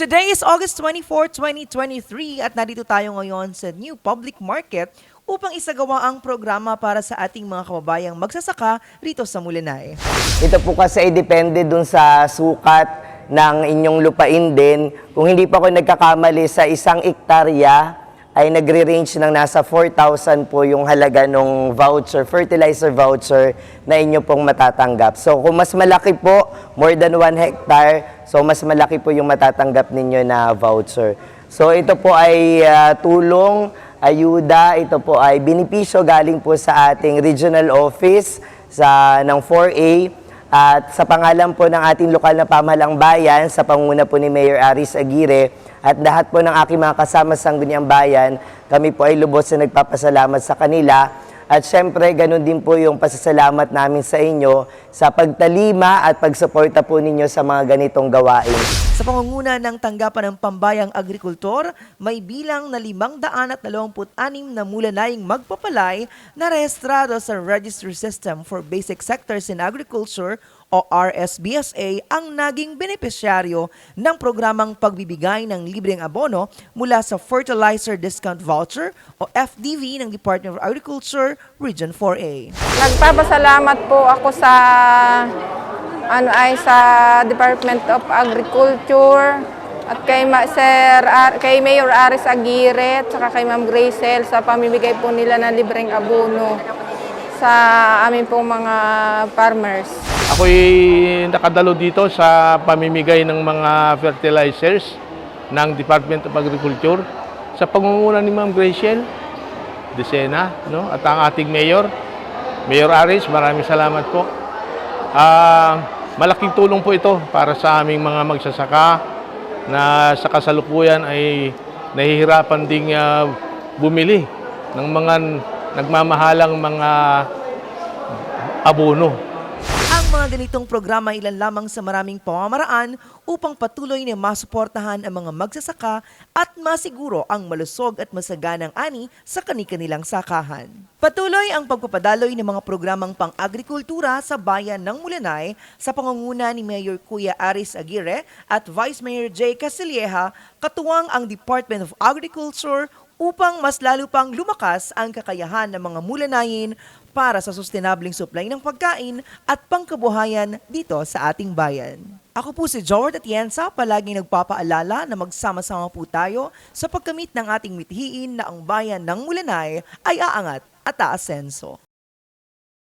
Today is August 24, 2023 at narito tayo ngayon sa New Public Market upang isagawa ang programa para sa ating mga kababayang magsasaka rito sa Mulinay. Ito po kasi ay depende dun sa sukat ng inyong lupain din. Kung hindi pa ako nagkakamali sa isang ektarya, ay nagre-range ng nasa 4,000 po yung halaga ng voucher, fertilizer voucher na inyo pong matatanggap. So kung mas malaki po, more than 1 hectare, so mas malaki po yung matatanggap ninyo na voucher. So ito po ay ah, tulong, ayuda, ito po ay binipisyo galing po sa ating regional office sa ng 4A at sa pangalan po ng ating lokal na pamahalang bayan, sa panguna po ni Mayor Aris Aguirre, at lahat po ng aking mga kasama sa Sangguniang Bayan, kami po ay lubos na nagpapasalamat sa kanila. At syempre, ganun din po yung pasasalamat namin sa inyo sa pagtalima at pagsuporta po ninyo sa mga ganitong gawain. Sa pangunguna ng tanggapan ng pambayang agrikultor, may bilang na 526 na mulanaying magpapalay na rehistrado sa Registry System for Basic Sectors in Agriculture o RSBSA ang naging benepisyaryo ng programang pagbibigay ng libreng abono mula sa Fertilizer Discount Voucher o FDV ng Department of Agriculture Region 4A. Nagpapasalamat po ako sa ano ay sa Department of Agriculture at kay Ma, Sir Ar- kay Mayor Aris Aguirre at saka kay Ma'am Gracel sa pamimigay po nila ng libreng abono sa amin pong mga farmers. Ako'y nakadalo dito sa pamimigay ng mga fertilizers ng Department of Agriculture sa pangunguna ni Ma'am Graciel Desena no? at ang ating mayor, Mayor Aris, maraming salamat po. Ah, malaking tulong po ito para sa aming mga magsasaka na sa kasalukuyan ay nahihirapan ding ah, bumili ng mga nagmamahalang mga abono mga ganitong programa ilan lamang sa maraming pamamaraan upang patuloy na masuportahan ang mga magsasaka at masiguro ang malusog at masaganang ani sa kani-kanilang sakahan. Patuloy ang pagpapadaloy ng mga programang pang-agrikultura sa bayan ng Mulanay sa pangunguna ni Mayor Kuya Aris Aguirre at Vice Mayor Jay Casilieja, katuwang ang Department of Agriculture upang mas lalo pang lumakas ang kakayahan ng mga mulanayin para sa sustainableng supply ng pagkain at pangkabuhayan dito sa ating bayan. Ako po si Jord Atienza, palaging nagpapaalala na magsama-sama po tayo sa pagkamit ng ating mithiin na ang bayan ng Mulanay ay aangat at aasenso.